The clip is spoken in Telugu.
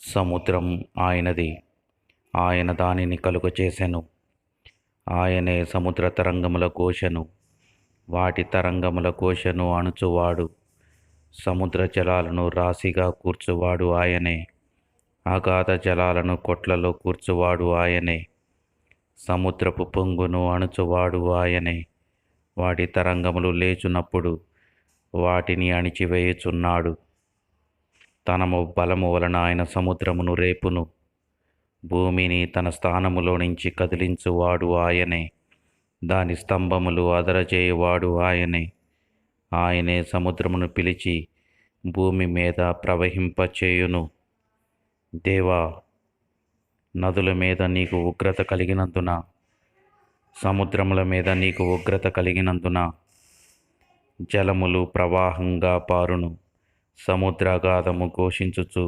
సముద్రం ఆయనది. ఆయన దానిని కలుగచేసెను. ఆయనే సముద్ర తరంగముల ఘోషను వాటి తరంగముల ఘోషను అణుచువాడు. సముద్ర జలాలను రాశిగా కూర్చువాడు ఆయనే. అగాధ జలాలను కొట్లలో కూర్చువాడు ఆయనే. సముద్రపు పొంగును అణుచువాడు ఆయనే. వాటి తరంగములు లేచున్నప్పుడు వాటిని అణిచివేయుచున్నాడు. తనము బలము వలన ఆయన సముద్రమును రేపును భూమిని తన స్థానములో నుంచి కదిలించువాడు ఆయనే. దాని స్తంభములు అదరచేయువాడు ఆయనే. ఆయనే సముద్రమును పిలిచి భూమి మీద ప్రవహింపచేయును. దేవా నదుల మీద నీకు ఉగ్రత కలిగినందున సముద్రముల మీద నీకు ఉగ్రత కలిగినందున జలములు ప్రవాహంగా పారును. సముద్రాగాధము ఘోషించుచు